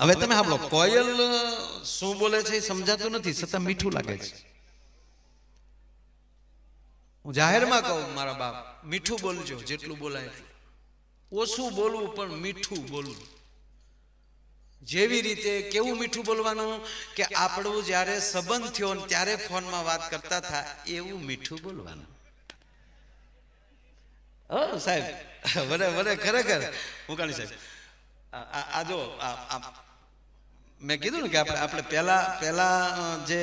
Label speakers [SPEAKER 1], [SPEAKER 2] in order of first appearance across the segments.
[SPEAKER 1] હવે તમે સાંભળો કોયલ શું બોલે છે એ સમજાતું નથી છતાં મીઠું લાગે છે. હું જાહેરમાં કહું મારા બાપ મીઠું બોલજો જેટલું બોલાય ઓછું બોલવું પણ મીઠું બોલવું. જેવી રીતે કેવું મીઠું બોલવાનું કે આપણું જ્યારે સંબંધ થયો ને ત્યારે ફોનમાં વાત કરતા હતા એવું મીઠું બોલવાનું. સાહેબ વરે વરે ખરેખર. હું કાણી સાહેબ. આ- જો આ- મેં કીધું ને કે આપણે આપણે પહેલા પહેલા જે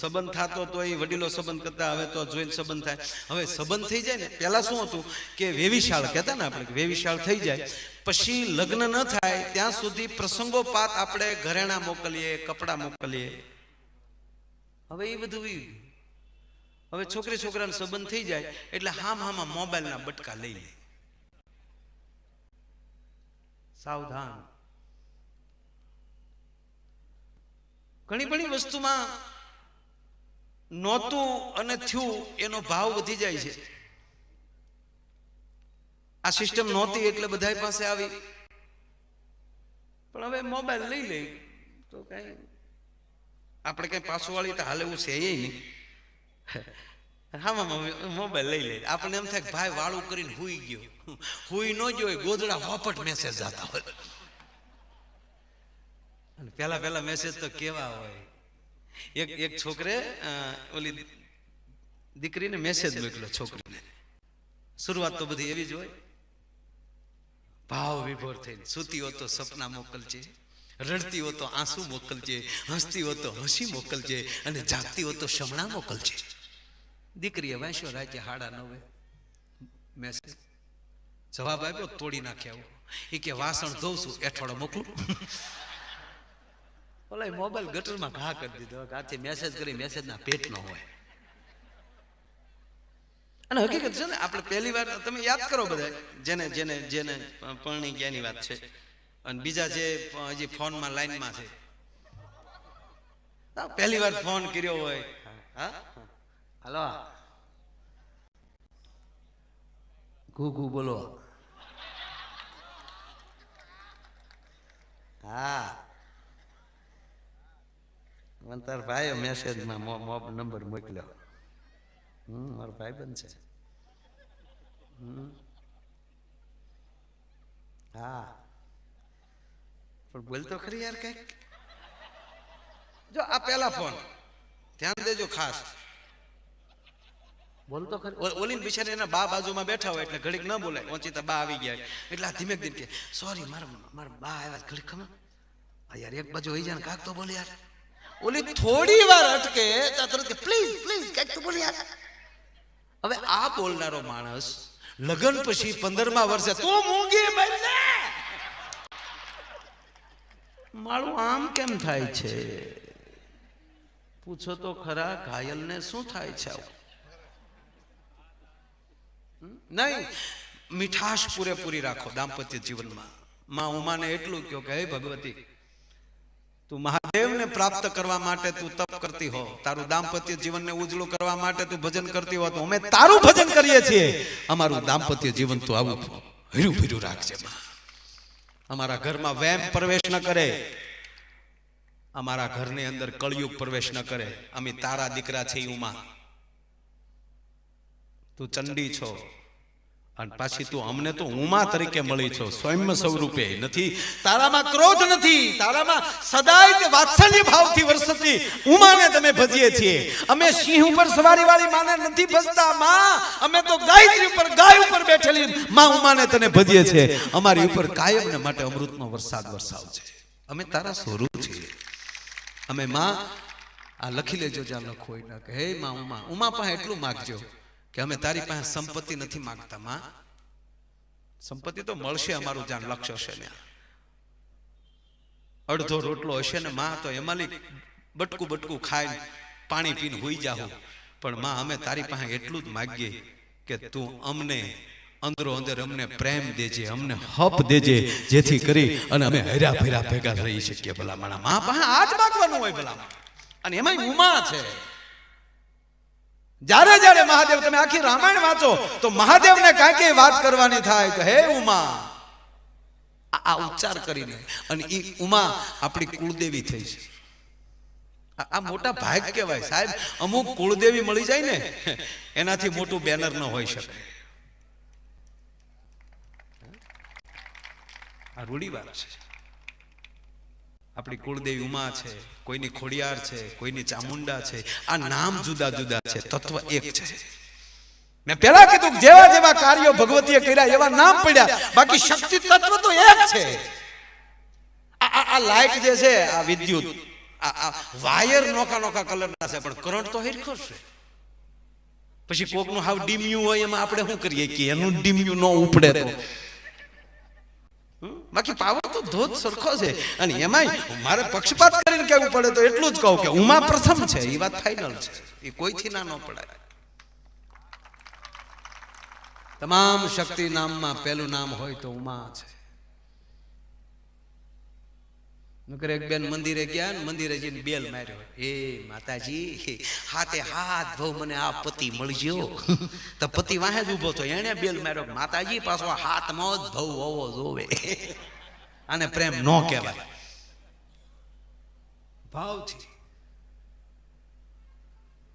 [SPEAKER 1] સંબંધ થતો તો એ વડીલો સંબંધ કરતા હવે તો જોઈને સંબંધ થાય. હવે સંબંધ થઈ જાય ને પહેલા શું હતું કે વેવિશાળ કહેતા ને આપણે વેવિશાળ થઈ જાય. પછી લગ્ન ન થાય ત્યાં સુધી પ્રસંગોપાત આપણે ઘરેણા મોકલીએ કપડાં મોકલીએ. હવે એ બધું હવે છોકરી છોકરાનો સંબંધ થઈ જાય એટલે હામ હામાં મોબાઈલના બટકા લઈ લે. સાવધાન. ઘણી ઘણી વસ્તુમાં નહોતું અને થયું એનો ભાવ વધી જાય છે. આ સિસ્ટમ નહોતી એટલે બધા પાસે આવી. પણ હવે મોબાઈલ લઈ લે. તો કઈ આપણે કઈ પાછું વાળી તો હાલે એવું છે એ નહીં. હા મોબાઈલ લઈ લે આપણને એમ થાય ભાઈ વાળું કરીને હુઈ ગયો. હુઈ ન ગયો હોય, ગોદડા હોપટ મેસેજ જતા હોય. અને પહેલા પહેલા મેસેજ તો કેવા હોય? એક એક છોકરે ઓલી દીકરીને મેસેજ મોકલ્યો છોકરીને. શરૂઆત તો બધી એવી જ હોય. ભાવ વિભોર થઈને સૂતી હોતો સપના મોકલજે રડતી હો તો આંસુ મોકલજે હસતી હો તો હસી મોકલજે અને જાગતી હો તો શમણા મોકલજે. દીકરીએ વાંચ્યો રાજ્ય હાડા નવે મેસેજ જવાબ આપ્યો તોડી નાખ્યા. એ કે વાસણ ધોઉં છું એઠવાડો મોકલું. ઓલા મોબાઈલ ગટરમાં ઘા કરી દીધો. હાથે મેસેજ કરી મેસેજના પેટ ન હોય. અને હકીકત છે ને આપણે પહેલી વાર તમે યાદ કરો બધા જેને જેને જેને પરણી ગયાની વાત છે. અને બીજા જે હજી ફોનમાં લાઈનમાં છે. પહેલી વાર ફોન કર્યો હોય. હા? હાલો. ઘુ બોલો. હા. મને તાર ભાઈ મેસેજમાં મોબ નંબર મોકલ્યો. હમ મારો ભાઈ બંધ છે. હા. પણ બોલ તો ખરી યાર કંઈક? જો આ પેલા ફોન ધ્યાન દેજો ખાસ. બોલતો ખરી. ઓલી બિચારી એના બા બાજુમાં બેઠા હોય એટલે ઘડીક ન બોલાય. ઓચિતા બા આવી ગયા એટલે આ ધીમે ધીમે કે સોરી મારા મારા બા આવ્યા ઘડીક ખબર? યાર એક બાજુ હોઈ જાય કાક તો બોલે યાર. ઓલી થોડી વાર અટકે પ્લીઝ પ્લીઝ કંઈક તો બોલી હવે આ બોલનારો માણસ લગન પછી પંદરમા વર્ષે તું મૂંગી બદલે મારું આમ કેમ થાય છે? પૂછો તો ખરા ઘાયલને શું થાય છે નહીં, મીઠાશ પૂરેપૂરી રાખો દાંપત્ય જીવનમાં. માં ઉમાને એટલું કહ્યું કે, હે ભગવતી તું મહાદેવને પ્રાપ્ત કરવા માટે તું તપ કરતી હો, તારું દાંપત્ય જીવનને ઉજળું કરવા માટે તું ભજન કરતી હો, તો અમે તારું ભજન કરીએ છીએ. અમારું દાંપત્ય જીવન તું આવું હર્યું ભર્યું રાખજે અમારા ઘરમાં વેમ પ્રવેશ ન કરે. અમારા ઘરની અંદર કળિયુગ પ્રવેશ ન કરે. અમે તારા દીકરા છે ઉમા. તું ચંડી છો. અને પાછી તું અમને તો ઉમા તરીકે મળી છો સ્વયં સ્વરૂપે. નથી તારામાં ક્રોધ નથી તારામાં સદાય વાત્સલ્ય ભાવથી વર્ષતી ઉમાને તમે ભજીએ છીએ. અમે સિંહ ઉપર સવારી વાળી માને નથી ભજતા માં. અમે તો ગાયત્રી ઉપર ગાય ઉપર બેઠેલી માં ઉમાને તને ભજીએ છીએ. અમારી ઉપર કાયમ ને માટે અમૃતનો વરસાદ વરસાવજે. અમે તારા સ્વરૂપ છીએ. અમે માં આ લખી લેજો જ્યાં લખો એ ના કે હે માં ઉમા ઉમા પાસે એટલું માગજો. કે અમે તારી પાસે સંપત્તિ નથી માંગતા, માં. સંપત્તિ તો મળશે, અમારું જાણ લક્ષ્ય હશે ને અડધો રોટલો હશે ને, માં, તો એમાં બટકું બટકું ખાઈને પાણી પીને હોઈ જાહું. પણ, માં, અમે તારી પાસે એટલું જ માગીએ કે તું અમને અંદરો અંદર અમને પ્રેમ દેજે, અમને હપ દેજે, જેથી કરી અને અમે હૈરા ફેરા ભેગા રહી શકીએ ભલા માણા માં, પાસે આ જ માગવાનું હોય ભલા અને એમાં ઉમા છે. જ્યારે જ્યારે મહાદેવ તમે આખી રામાયણ વાંચો તો મહાદેવને કાંઈ વાત કરવાની થાય કે હે ઉમા. આ ઉચ્ચાર કરીને અને એ ઉમા આપણી કુળદેવી થઈ છે. આ મોટા ભાગ કહેવાય સાહેબ. અમુક કુળદેવી મળી જાય ને એનાથી મોટું બેનર ન હોઈ શકે. આ રૂઢિવાર છે. આપણી કુળદેવી ઉમા છે કોઈની ખોડિયાર છે કોઈની ચામુંડા છે આ નામ જુદા જુદા છે તત્વ એક છે. મેં પેલા કીધું જેવા જેવા કાર્યો ભગવતીએ કર્યા એવા નામ પડ્યા બાકી શક્તિ તત્વ તો એક છે. આ લાઈટ જે છે આ વિદ્યુત આ વાયર નોખા નોખા કલરના છે પણ કરંટ તો હેરખો છે. પછી કોકનું હાવ ડીમ્યું હોય એમાં આપણે શું કરીએ કે એનું ડીમ્યું ન ઉપડે તો? બાકી પાવર તો ધોધ સરખો છે. અને એમાંય મારે પક્ષપાત કરીને કહેવું પડે તો એટલું જ કહું કે ઉમા પ્રથમ છે, એ વાત ફાઇનલ છે. એ કોઈથી ના ન પડાય. તમામ શક્તિ નામમાં પહેલું નામ હોય તો ઉમા છે. નકર એક બેન મંદિરે ગયા ને મંદિરે જઈને બેલ માર્યો. એ માતાજી, હાથે હાથ ભવ મને આ પતિ મળજો. તો પતિ વાહે જ ઊભો થયો. એને બેલ માર્યો. માતાજી પાછો હાથમાં જ ભવ હોવો જોવે. આને પ્રેમ ન કહેવાય. ભાવથી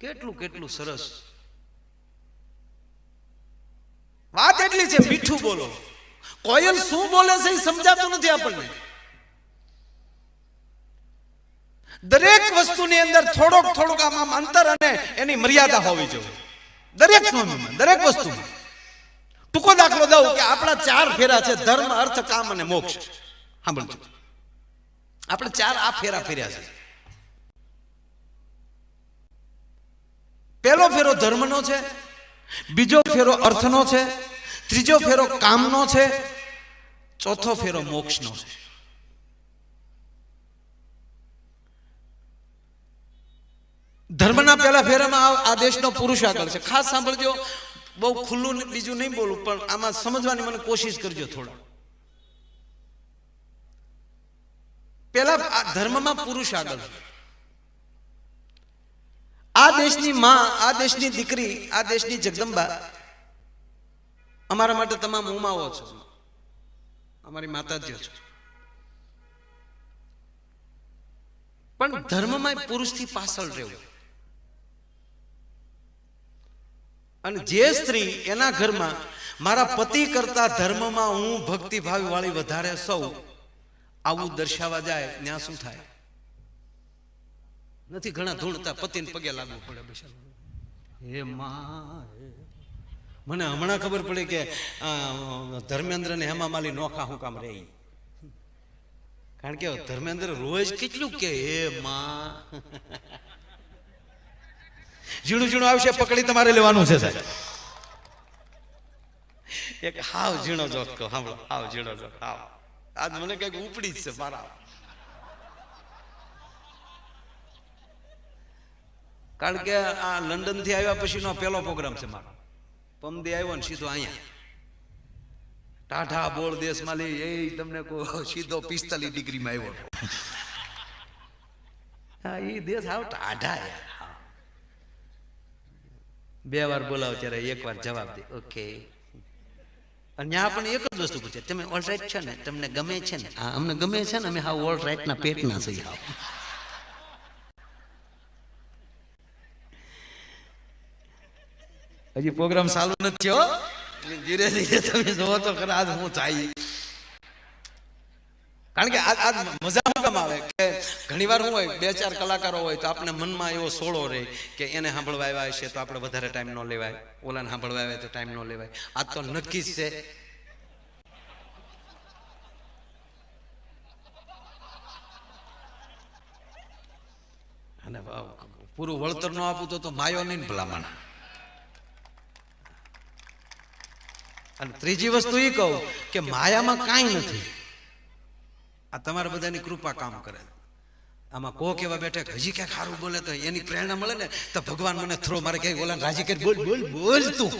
[SPEAKER 1] કેટલું કેટલું સરસ. વાત એટલી છે, મીઠું બોલો. કોયલ શું બોલે છે એ સમજાતું નથી આપણને. દરેક વસ્તુની અંદર થોડોક થોડોક આમ અંતર અને એની મર્યાદા હોવી જોઈએ. દરેક સ્વામીમાં, દરેક વસ્તુમાં. ટૂંકો દાખલો દઉં કે આપણા ચાર ફેરા છે, ધર્મ, અર્થ, કામ અને મોક્ષ. સાંભળજો. આપણે ચાર આ ફેરા ફેર્યા છે. પહેલો ફેરો ધર્મનો છે, બીજો ફેરો અર્થનો છે, ત્રીજો ફેરો કામનો છે, ચોથો ફેરો મોક્ષનો છે. ધર્મના પહેલા ફેરામાં આ- દેશનો પુરુષ આગળ છે. ખાસ સાંભળજો, બહુ ખુલ્લું બીજું નહીં બોલું, પણ આમાં સમજવાની મને કોશિશ કરજો થોડા. પેલા ધર્મમાં પુરુષ આગળ આ દેશની માં, આ દેશની દીકરી, આ દેશની જગદંબા અમારા માટે તમામ ઉમાઓ છો. અમારી માતાજીઓ છો. પણ ધર્મમાં પુરુષથી પાછળ રહેવું. અને જે સ્ત્રી એના ઘરમાં મારા પતિ કરતા ધર્મમાં હું ભક્તિભાવ વાળી વધારે સૌ. આવું દર્શાવવા જાય ત્યાં શું થાય? નથી ઘણા ધૂણતા પતિને પગે લાગવું પડે બિચારા. હે મા હે. મને હમણાં ખબર પડી કે ધર્મેન્દ્ર ને હેમા માલી નોખા હું કામ રહી. કારણ કે ધર્મેન્દ્ર રોજ કેટલું કે હે માં. ઝીણું ઝીણું આવશે, પકડી તમારે લેવાનું છે સાહેબ. એક હાવ ઝીણો કહો, સાંભળો, હાવ ઝીણો જોક, હાવ. આજ મને કંઈક ઉપડી જ છે મારા. કારણ કે આ લંડનથી આવ્યા પછીનો પહેલો પ્રોગ્રામ છે મારો. પમદી આવ્યો ને સીધો અહીંયા. ટાઢા બોળ દેશમાં લઈ એ તમને કહો, સીધો પિસ્તાલીસ ડિગ્રીમાં આવ્યો. હા એ દેશ આવ ટાઢા યાર. બે વાર બોલાવો ત્યારે એક વાર જવાબ દે. ઓકે અને ત્યાં પણ એક જ વસ્તુ પૂછે, તમે ઓલ રાઈટ છો ને? તમને ગમે છે ને? હા, અમને ગમે છે ને, અમે હા ઓલ રાઈટ ના પેટના છીએ હા હજી પ્રોગ્રામ ચાલુ નથી થયો? ધીરે ધીરે તમે જોવો તો ખરા, હું થાય કારણ કે આજ મજા કેમ આવે? કે ઘણી વાર શું હોય, બે ચાર કલાકારો હોય, તો આપણે મનમાં એવો સોળો રહે કે એને સાંભળવા આવ્યા છે તો આપણે વધારે ટાઈમ ન લેવાય. ઓલાને સાંભળવા આવે તો ટાઈમ ન લેવાય. આ તો નક્કી જ છે. અને પૂરું વળતર ન આપું તો તો માયો નહીં ભલામણ. અને ત્રીજી વસ્તુ એ કહું કે માયામાં કાંઈ નથી. આ તમારા બધાની કૃપા કામ કરે. આમાં કોક એવા બેઠા હજી ક્યાંક સારું બોલે તો એની પ્રેરણા મળે ને તો ભગવાન મને થ્રો મારે ક્યાંક બોલે રાજી કરી બોલ બોલ બોલ તું.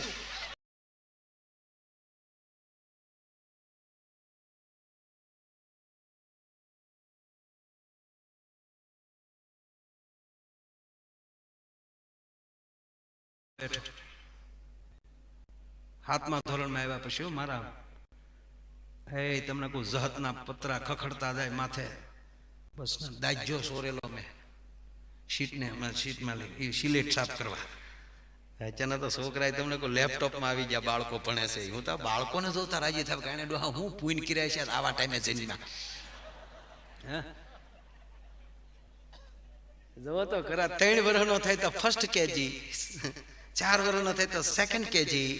[SPEAKER 1] હાથમાં ધોરણમાં આવ્યા પછી મારા હે તમને કોઈ જહતના પતરા ખખડતા જાય માથે? બસ દાજ્યો સોરેલો મેં. શીટને હમણાં શીટમાં લઈ એ સિલેટ સાફ કરવા. અત્યારના તો છોકરાએ તમને કોઈ લેપટોપમાં આવી ગયા બાળકો ભણે છે. હું તો બાળકોને જોતા રાજી થાય કારણે ડોહા હું પૂન કર્યા છે આવા ટાઈમે જન્મ્યા હા? જોવો તો ખરા ત્રણ વર્ષનો થાય તો ફર્સ્ટ કેજી. ચાર વર્ષનો થાય તો સેકન્ડ કેજી.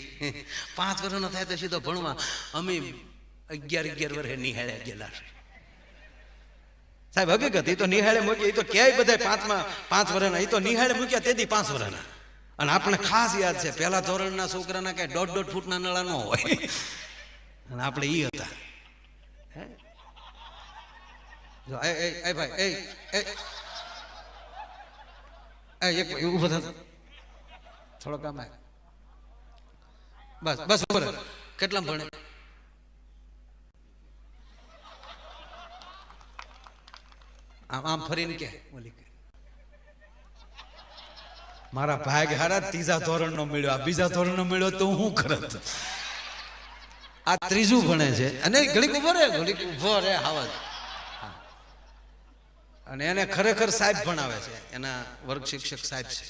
[SPEAKER 1] પાંચ વર્ષનો થાય તો સીધો ભણવા. અમે અગિયાર અગિયાર વર્ષે નિહાળે ગયેલા સાહેબ, હકીકત એ તો નિહાળે મૂકી એ તો ક્યાંય બધા પાંચમાં પાંચ વર્ષના એ તો નિહાળે મૂક્યા, તેથી પાંચ વર્ષના અને આપણે ખાસ યાદ છે, પહેલા ધોરણના છોકરાના કઈ દોઢ દોઢ ફૂટના નળા ન હોય. અને આપણે એ હતા? જો, એ એ ભાઈ, એ એ એક ઊભો થતો થોડો કામ આય. બસ બસ, ઉપર. કેટલા ભણે? આમ આમ ફરીને કે. ઓલી કે. મારા ભાગ હારા ત્રીજા ધોરણ નો મળ્યો. આ બીજા ધોરણ નો મળ્યો તો હું કરત? આ ત્રીજું ભણે છે. અને ઘડીક ઊભો રે ઘડીક ઊભો રે હા. અને એને ખરેખર સાહેબ ભણાવે છે. એના વર્ગ શિક્ષક સાહેબ છે.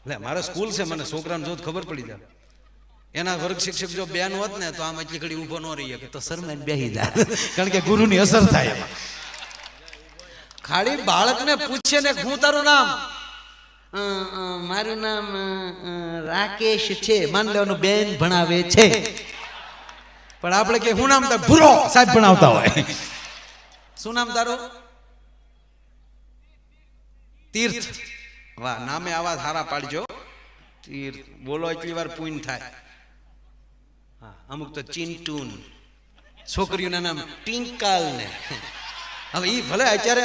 [SPEAKER 1] એટલે મારે સ્કૂલ છે મને છોકરાને જોત ખબર પડી જાય. એના વર્ગ શિક્ષક જો બેન હોત ને તો આમ એટલી ઘડી ઊભો ન રહીએ. કે તો શરમાઈને બેહી જાય કારણ કે ગુરુની અસર થાય એમાં. ખાલી બાળકને પૂછે ને હું તારું નામ? મારું નામ રાકેશ છે. માન લેવાનું બેન ભણાવે છે. પણ આપણે કે હું નામ તાર ભૂરો સાહેબ ભણાવતા હોય. શું નામ તારું? તીર્થ. વાહ નામે આવા સારા પાડજો. તીર્થ. બોલો એટલી વાર પૂન થાય. અમુક તો ચિંટુન. છોકરીઓના નામ ટિંકાલ ને હવે એ ભલે અત્યારે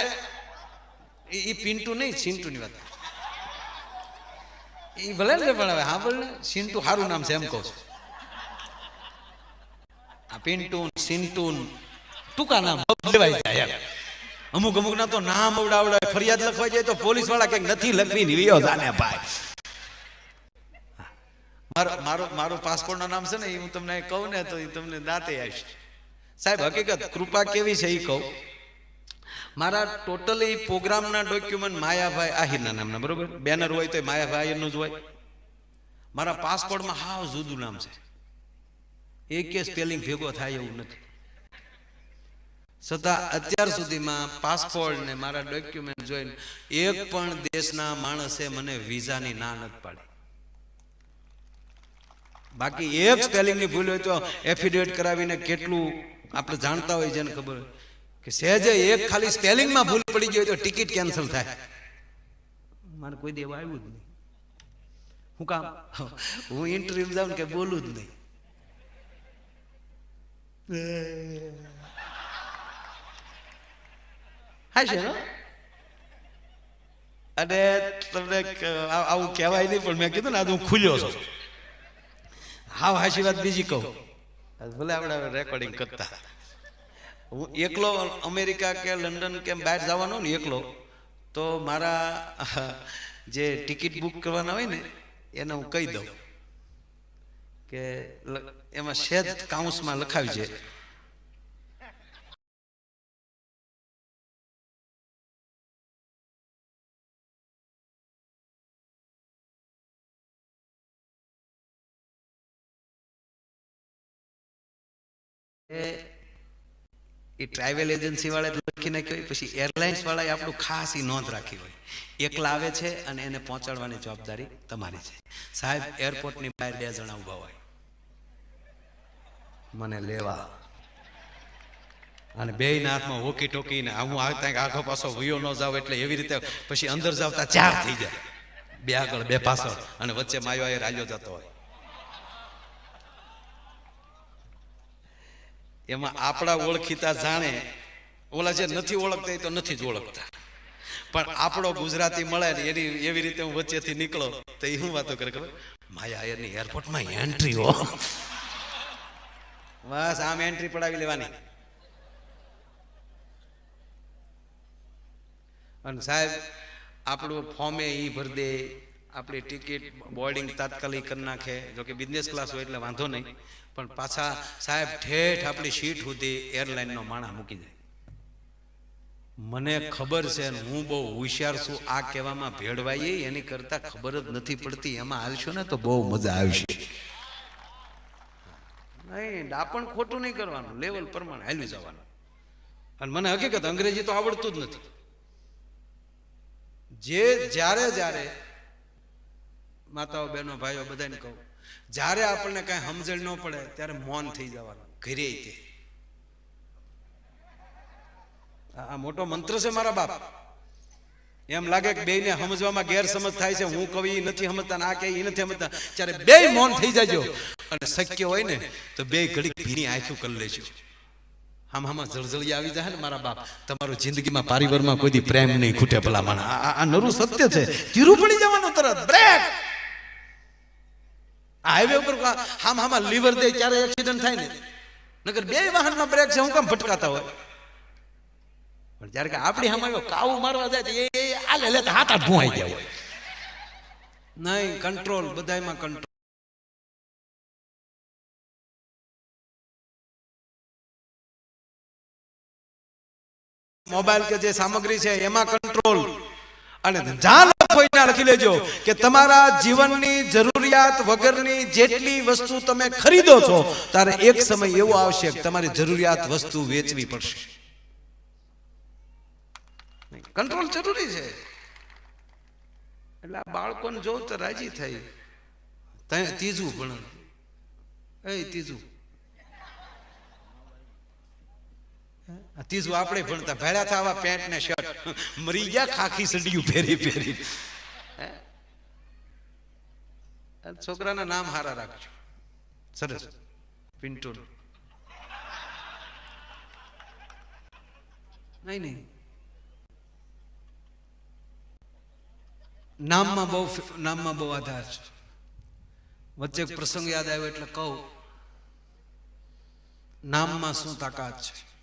[SPEAKER 1] ઈ પિન્ટુ નહીં ચિંટુની વાત. એ ભલે ને પણ હવે, હા બોલ ને સિન્ટુ સારું નામ છે એમ કહું છું. આ પિન્ટુન સિન્ટુન ટૂંકા નામ. લેવાય જાય અમુક અમુક ના તો નામ અવડાવડાવે ફરિયાદ લખવા જાય તો પોલીસવાળા કંઈક નથી લખવી ને જાને ભાઈ. મારો મારો મારો પાસપોર્ટનું નામ છે ને, એ હું તમને કહું ને તો એ તમને દાંતે આવીશ. સાહેબ, હકીકત, કૃપા કેવી છે એ કહું? મારા ટોટલી પ્રોગ્રામના ડોક્યુમેન્ટ માયાભાઈ આહિરના નામના, બરોબર? બેનર હોય તો માયાભાઈ આહિરનું જ હોય. મારા પાસપોર્ટમાં હાવ જુદું નામ છે. એક સ્પેલિંગ ભેગો થાય એવું નથી. છતાં અત્યાર સુધીમાં પાસપોર્ટ ને મારા ડોક્યુમેન્ટ જોઈને એક પણ દેશના માણસે મને વિઝાની ના નથી પાડી. બાકી એક સ્પેલિંગની ભૂલ હોય તો એફિડેવિટ કરાવીને કેટલું આપણે જાણતા હોય જેને ખબર હોય. કે સહેજે એક ખાલી સ્પેલિંગમાં ભૂલ પડી ગઈ હોય તો ટિકિટ કેન્સલ થાય. મારે કોઈ દેવા આવ્યું જ નહીં. હું કામ હું ઇન્ટરવ્યુ જાઉં કે બોલું જ નહીં. હા છે અને તમને આવું કહેવાય નહીં પણ મેં કીધું ને આજે હું ખુલ્યો છું. હાવ હાશી વાત બીજી કહું. ભલે આપણે રેકોર્ડિંગ કરતા. હું એકલો અમેરિકા કે લંડન કે બહાર જવાનો ને એકલો તો મારા જે ટિકિટ બુક કરવાના હોય ને એને હું કહી દઉં કે એમાં સેજ કાઉન્સમાં લખાવી છે. એ ટ્રાવેલ એજન્સી વાળા લખી નાખ્યું હોય, પછી એરલાઇન્સ વાળાએ આપણું ખાસ એ નોંધ રાખી હોય. એકલા આવે છે અને એને પહોંચાડવાની જવાબદારી તમારી છે. સાહેબ એરપોર્ટની બહાર બે જણા ઊભા હોય. મને લેવા. અને બે હાથમાં હોકી ટોકી ને હું આવતા આખો પાછો વયો ન જાવ એટલે એવી રીતે પછી અંદર જાવતા ચાર થઈ જાય. બે આગળ, બે પાછળ અને વચ્ચે માયો એ રાલ્યો જતો હોય. એમાં આપણા ઓળખીતા જાણે ઓલા જે નથી ઓળખતા એ તો નથી જ ઓળખતા. પણ આપણો ગુજરાતી મળે ને એની એવી રીતે હું વચ્ચેથી નીકળો તો એ હું વાતો કરે ખબર? માયા એની એરપોર્ટમાં એન્ટ્રી હો. બસ આમ એન્ટ્રી પડાવી લેવાની. અને સાહેબ આપણું ફોર્મે એ ભરી દે. આપણી ટિકિટ બોર્ડિંગ તાત્કાલિક કરી નાખે. જો કે બિઝનેસ ક્લાસ હોય એટલે વાંધો નહીં. પણ પાછા સાહેબ ઠેઠ આપણી સીટ સુધી એરલાઇનનો માણા મૂકી જાય મને ખબર છે હું બહુ હોશિયાર છું, આ કહેવામાં ભેળવાઈએ, એની કરતા ખબર જ નથી પડતી. એમાં હાલશો ને તો બહુ મજા આવશે. નહીં, ડાપણ ખોટું નહીં કરવાનું. લેવલ પ્રમાણે હાલ્યું જવાનું. અને મને હકીકત અંગ્રેજી તો આવડતું જ નથી. જે જ્યારે જ્યારે માતાઓ, બહેનો, ભાઈઓ, બધાને કહું. જ્યારે આપણને કાંઈ સમજણ ન પડે, ત્યારે મૌન થઈ જવાનું. ઘરે તે. આ મોટો મંત્ર છે મારા બાપ. એમ લાગે કે બેયને સમજવામાં ગેરસમજ થાય છે. હું કવિ નથી સમજતા આ કે નથી સમજતા. ત્યારે બે મૌન થઈ જજો. અને શક્ય હોય ને, તો બે ઘડી ભીની આંખું કરી લેજો. આમ આમાં જળજળી આવી જાય ને મારા બાપ. તમારું જિંદગીમાં પારિવારમાં કોઈ પ્રેમ નહીં ખૂટે ભલા માણા આ- નરું સત્ય છે. ધીરું પડી જવાનું તરત. બ્રેક હાઈવે ઉપર હામ હામાં લીવર દે ત્યારે એક્સિડન્ટ થાય ને? નગર બે વાહનમાં બ્રેક છે, હું કેમ ભટકાતા હોય. પણ જ્યારે કે આપણી સામે આવ્યો મારવા જાય એ આલે લે હાથ હાથ ભુવાઈ ગયા નહીં કંટ્રોલ બધાયમાં કંટ્રોલ મોબાઈલ કે જે સામગ્રી છે, એમાં કંટ્રોલ અને જાન કોઈના લખી લેજો કે તમારા જીવનની જરૂરિયાત વગરની જેટલી વસ્તુ તમે ખરીદો છો ત્યારે એક સમય એવો આવશે કે તમારી જરૂરિયાત વસ્તુ વેચવી પડશે. કંટ્રોલ જરૂરી છે. એટલે આ બાળકોને જો તો રાજી થઈ ત્રીજું ભણ એ ત્રીજું. ત્રીજું આપણે ભણતા. ભેળા થા આવા પેન્ટ ને શર્ટ મરી ગયા ખાખી સડિયું પહેરી પહેરી. છોકરાના નામ હારા રાખજો. સરસ. પિન્ટુ નહીં નહીં. નામમાં બહુ નામમાં બહુ આધાર છે. વચ્ચે પ્રસંગ યાદ આવ્યો એટલે કહું. નામમાં શું તાકાત છે?